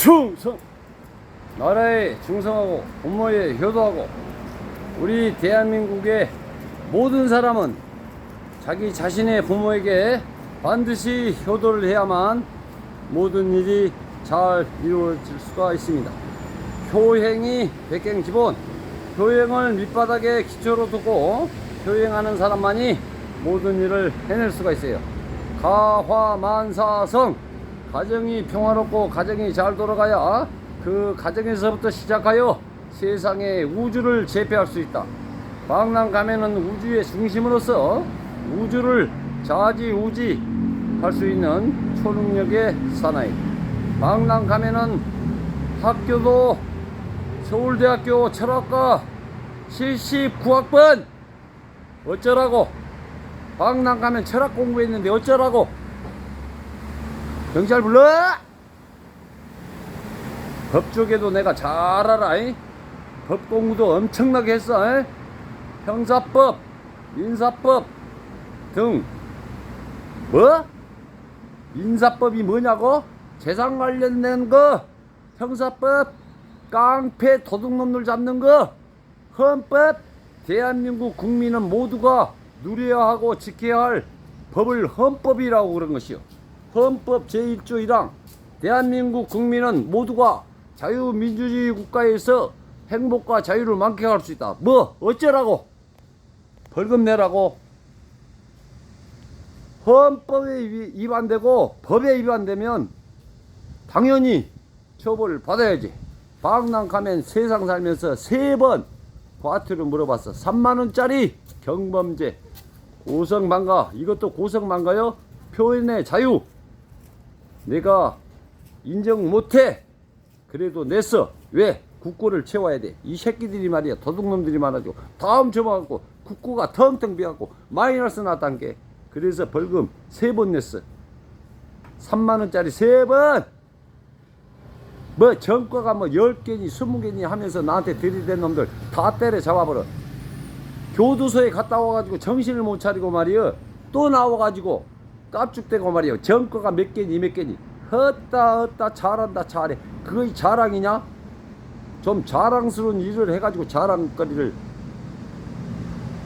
충성 나라에 충성하고 부모에 효도하고 우리 대한민국의 모든 사람은 자기 자신의 부모에게 반드시 효도를 해야만 모든 일이 잘 이루어질 수가 있습니다. 효행이 백경 기본 효행을 밑바닥에 기초로 두고 효행하는 사람만이 모든 일을 해낼 수가 있어요. 가화만사성 가정이 평화롭고 가정이 잘 돌아가야 그 가정에서부터 시작하여 세상의 우주를 제패할 수 있다. 방랑 가면은 우주의 중심으로서 우주를 좌지우지 할 수 있는 초능력의 사나이. 방랑 가면은 학교도 서울대학교 철학과 79학번 어쩌라고 방랑 가면 철학 공부했는데 어쩌라고 경찰 불러 법 쪽에도 내가 잘 알아 이? 법 공부도 엄청나게 했어 이? 형사법 민사법 등 뭐? 민사법이 뭐냐고? 재산 관련된 거 형사법 깡패 도둑놈들 잡는 거 헌법 대한민국 국민은 모두가 누려야 하고 지켜야 할 법을 헌법이라고 그런 것이요 헌법 제1조 1항 대한민국 국민은 모두가 자유민주주의 국가에서 행복과 자유를 만끽할 수 있다 뭐 어쩌라고 벌금 내라고 헌법에 위- 위반되고 법에 위반되면 당연히 처벌을 받아야지. 방랑 가면 세상 살면서 세 번 과태료 물어봤어. 3만 원짜리 경범죄. 고성방가. 이것도 고성방가요? 표현의 자유. 내가 인정 못해. 그래도 냈어. 왜? 국고를 채워야 돼. 이 새끼들이 말이야. 도둑놈들이 많아지고 다음 줘봐갖고 국고가 텅텅 비갖고 마이너스 났단 게. 그래서 벌금 세 번 냈어. 3만 원짜리 세 번. 뭐 전과가 뭐 10개니 20개니 하면서 나한테 들이댄 놈들 다 때려 잡아버려. 교도소에 갔다 와가지고 정신을 못 차리고 말이여. 또 나와가지고 깝죽대고 말이여. 전과가 몇 개니 몇 개니. 헛다 헛다 잘한다 잘해. 그거 자랑이냐? 좀 자랑스러운 일을 해가지고 자랑거리를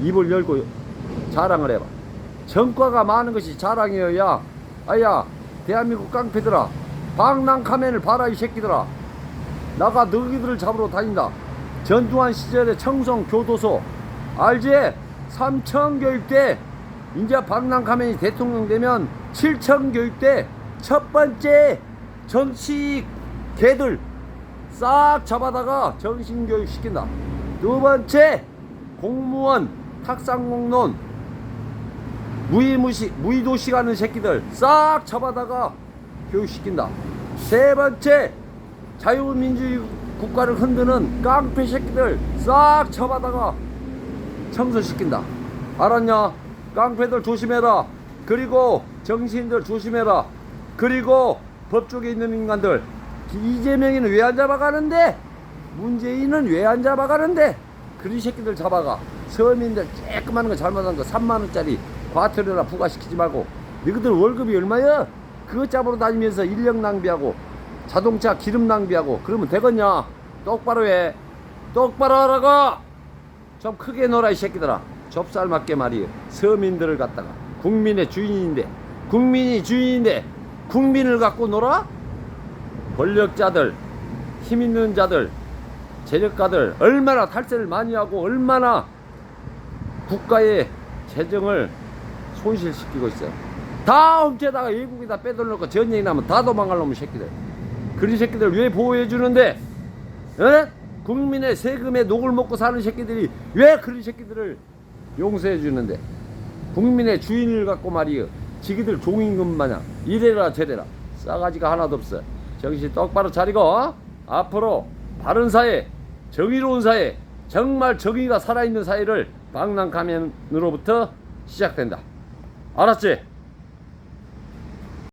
입을 열고 자랑을 해봐. 전과가 많은 것이 자랑이어야 아야 대한민국 깡패들아 방랑 카멘을 봐라 이 새끼들아 나가 너희들을 잡으러 다닌다 전두환 시절의 청송 교도소 알지? 삼청교육대 이제 방랑 카멘이 대통령 되면 칠청교육대 첫 번째 정치 개들 싹 잡아다가 정신교육 시킨다 두 번째 공무원 탁상공론 무의무시 무의도시 가는 새끼들 싹 잡아다가 교육시킨다. 세 번째 자유민주주의 국가를 흔드는 깡패 새끼들 싹 잡아다가 청소시킨다. 알았냐? 깡패들 조심해라. 그리고 정치인들 조심해라. 그리고 법쪽에 있는 인간들 이재명이는 왜 안 잡아가는데? 문재인은 왜 안 잡아가는데? 그리 새끼들 잡아가. 서민들 쬐끄만 거 잘못한 거 3만원짜리 과태료나 부과시키지 말고 너희들 월급이 얼마야? 그거 잡으러 다니면서 인력 낭비하고 자동차 기름 낭비하고 그러면 되겠냐? 똑바로 해. 똑바로 하라고! 좀 크게 놀아 이 새끼들아. 접살 맞게 말이에요. 서민들을 갖다가 국민의 주인인데 국민이 주인인데 국민을 갖고 놀아? 권력자들, 힘 있는 자들, 재력가들 얼마나 탈세를 많이 하고 얼마나 국가의 재정을 손실시키고 있어요. 다 훔쳐다가 외국에다 빼돌려고 전쟁이 나면 다 도망갈 놈의 새끼들. 그런 새끼들 왜 보호해 주는데? 에? 국민의 세금에 녹을 먹고 사는 새끼들이 왜 그런 새끼들을 용서해 주는데? 국민의 주인을 갖고 말이여. 지기들 종임금 마냥 이래라 저래라 싸가지가 하나도 없어. 정신 똑바로 차리고 어? 앞으로 바른 사회, 정의로운 사회, 정말 정의가 살아있는 사회를 방랑가면으로부터 시작된다. 알았지?